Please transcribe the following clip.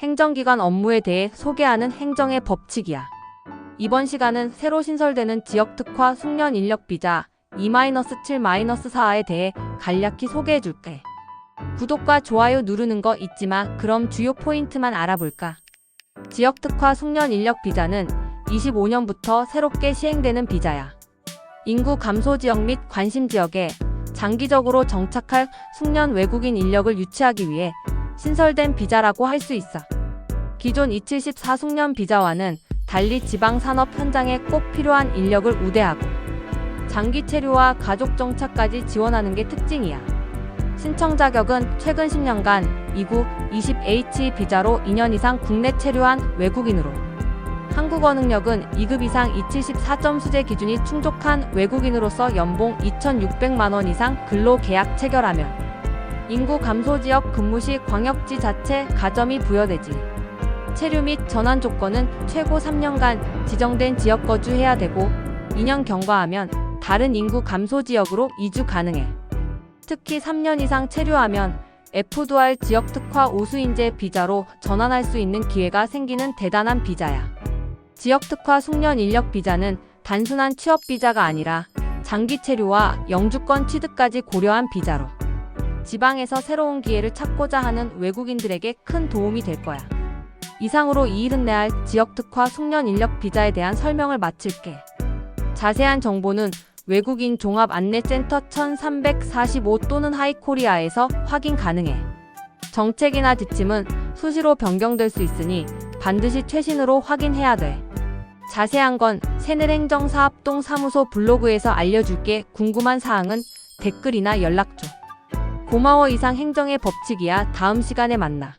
행정기관 업무에 대해 소개하는 행정의 법칙이야. 이번 시간은 새로 신설되는 지역특화 숙련 인력 비자 2-7-4에 대해 간략히 소개해 줄게. 구독과 좋아요 누르는 거 잊지 마. 그럼 주요 포인트만 알아볼까? 지역특화 숙련 인력 비자는 25년부터 새롭게 시행되는 비자야. 인구 감소 지역 및 관심 지역에 장기적으로 정착할 숙련 외국인 인력을 유치하기 위해 신설된 비자라고 할 수 있어. 기존 274 숙련 비자와는 달리 지방 산업 현장에 꼭 필요한 인력을 우대하고 장기 체류와 가족 정착까지 지원하는 게 특징이야. 신청 자격은 최근 10년간 29, 20H 비자로 2년 이상 국내 체류한 외국인으로 한국어 능력은 2급 이상 274점 수재 기준이 충족한 외국인으로서 연봉 2,600만 원 이상 근로 계약 체결하면 인구 감소 지역 근무 시 광역지 자체 가점이 부여되지. 체류 및 전환 조건은 최고 3년간 지정된 지역 거주해야 되고 2년 경과하면 다른 인구 감소 지역으로 이주 가능해. 특히 3년 이상 체류하면 F2R 지역 특화 오수인재 비자로 전환할 수 있는 기회가 생기는 대단한 비자야. 지역 특화 숙련 인력 비자는 단순한 취업 비자가 아니라 장기 체류와 영주권 취득까지 고려한 비자로 지방에서 새로운 기회를 찾고자 하는 외국인들에게 큰 도움이 될 거야. 이상으로 이일은 내할 지역 특화 숙련 인력 비자에 대한 설명을 마칠게. 자세한 정보는 외국인 종합 안내센터 1345 또는 하이코리아에서 확인 가능해. 정책이나 지침은 수시로 변경될 수 있으니 반드시 최신으로 확인해야 돼. 자세한 건 새늘행정사업동 사무소 블로그에서 알려줄게. 궁금한 사항은 댓글이나 연락 줘. 고마워 이상 행정의 법칙이야. 다음 시간에 만나.